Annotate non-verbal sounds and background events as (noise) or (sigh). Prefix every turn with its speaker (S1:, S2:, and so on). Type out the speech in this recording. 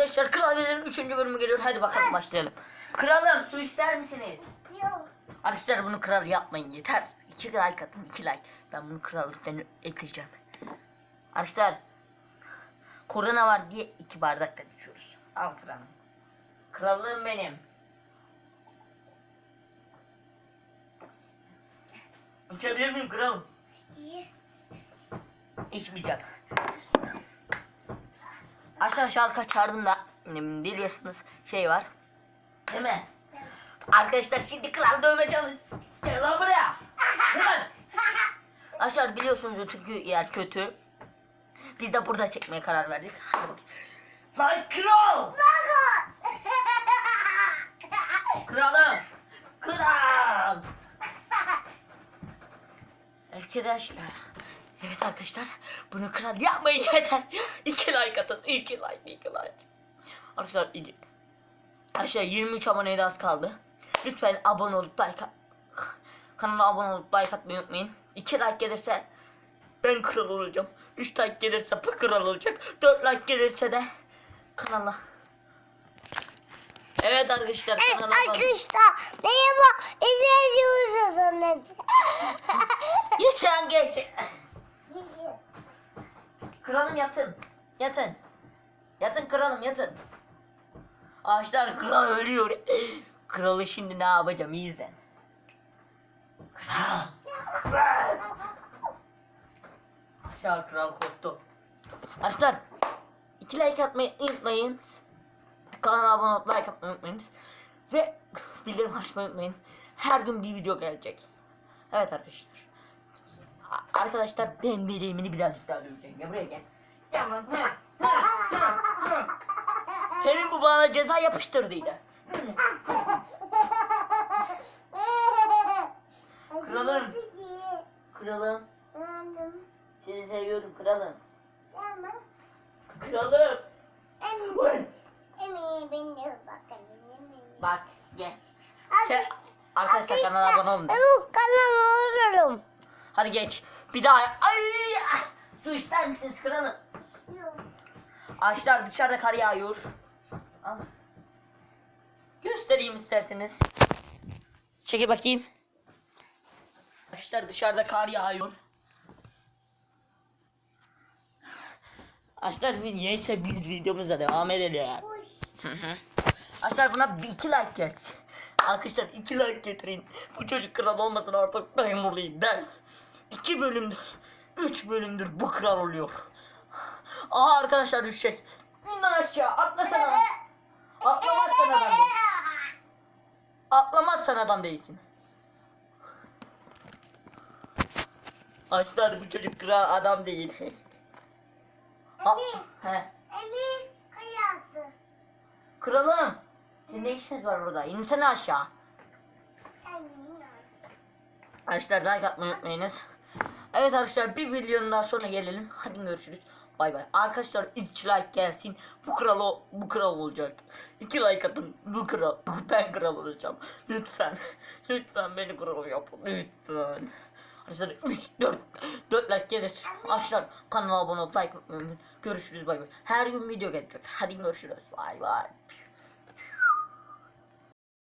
S1: arkadaşlar Kral Veli'nin 3. bölümü geliyor. Hadi bakalım başlayalım. Kralım su ister misiniz?
S2: Yok.
S1: Arkadaşlar bunu kral yapmayın yeter. 2 like atın 2 like. Ben bunu krallıktan ekleyeceğim. Arkadaşlar korona var diye 2 bardaktan içiyoruz. Al kralım. Krallığım benim. İçebilir miyim kralım?
S2: İyi.
S1: İçmeyeceğim. Aşağı şarkı çağırdım da biliyorsunuz şey var. Değil mi? Arkadaşlar şimdi kral dövme çalış. Gel lan buraya. Hemen. (laughs) Aşağı biliyorsunuz türkü yer kötü. Biz de burada çekmeye karar verdik. Hadi bakayım. Lan kral! Kralım! Kral! (laughs) Arkadaşlar. Evet arkadaşlar. Bunu kral yapmayın yeter. (laughs) İki like atın. İki like. iki like. Arkadaşlar iki. Aşağı 23 aboneye az kaldı. Lütfen abone olup like (sighs) Kanala abone olup like atmayı unutmayın. 2 like gelirse ben kral olacağım. 3 like gelirse bu kral olacak. 4 like gelirse de kanala. Evet arkadaşlar kanala abone-
S2: Arkadaşlar merhaba. İzleyiciyorsunuz.
S1: Geçen geç. Kralım yatın. Yatın. Yatın kralım yatın. Ağaçlar kral ölüyor. Kralı şimdi ne yapacağım iyi izlen. Kral. Kral. Ağaçlar kral korktu. Arkadaşlar iki like atmayı unutmayın. Kanala abone olup like atmayı unutmayın. Ve bildirim açmayı unutmayın. Her gün bir video gelecek. Evet arkadaşlar. Arkadaşlar ben bileğimini birazcık daha döveceğim. Ya buraya gel. Gel lan. Senin bu bana ceza yapıştırdıydı. Kralım. Kralım. Seni seviyorum kralım. Kralım. Uy. Bak gel. Sen, arkadaşlar kanala abone olun.
S2: Evet kanal olurum.
S1: Hadi geç. Bir daha. Ay! ah! Su ister misiniz kralım? Ağaçlar dışarıda kar yağıyor. Göstereyim isterseniz. Çekil bakayım. Ağaçlar dışarıda kar yağıyor. Arkadaşlar bir neyse biz videomuza devam edelim. Arkadaşlar buna bir iki like geç. Arkadaşlar iki like getirin. Bu çocuk kral olmasın artık buradayım der. İki bölümdür, üç bölümdür bu kral oluyor. Aha arkadaşlar düşecek. İn aşağı atlasana. Atlamazsan adam değilsin. Atlamazsan adam değilsin. Arkadaşlar bu çocuk kral adam değil. He.
S2: Kayası.
S1: Kralım. Sizin ne işiniz var burada? İnsene aşağı. Arkadaşlar like atmayı unutmayınız. Evet arkadaşlar bir videonun daha sonra gelelim. Hadi görüşürüz. Bay bay. Arkadaşlar 2 like gelsin. Bu kral o, bu kral olacak. 2 like atın. Bu kral. Ben kral olacağım. Lütfen. (laughs) Lütfen beni kral yapın. Lütfen. Arkadaşlar 3 4 4 like gelir. Arkadaşlar kanala abone olup like. Görüşürüz bay bay. Her gün video gelecek. Hadi görüşürüz. Bay bay.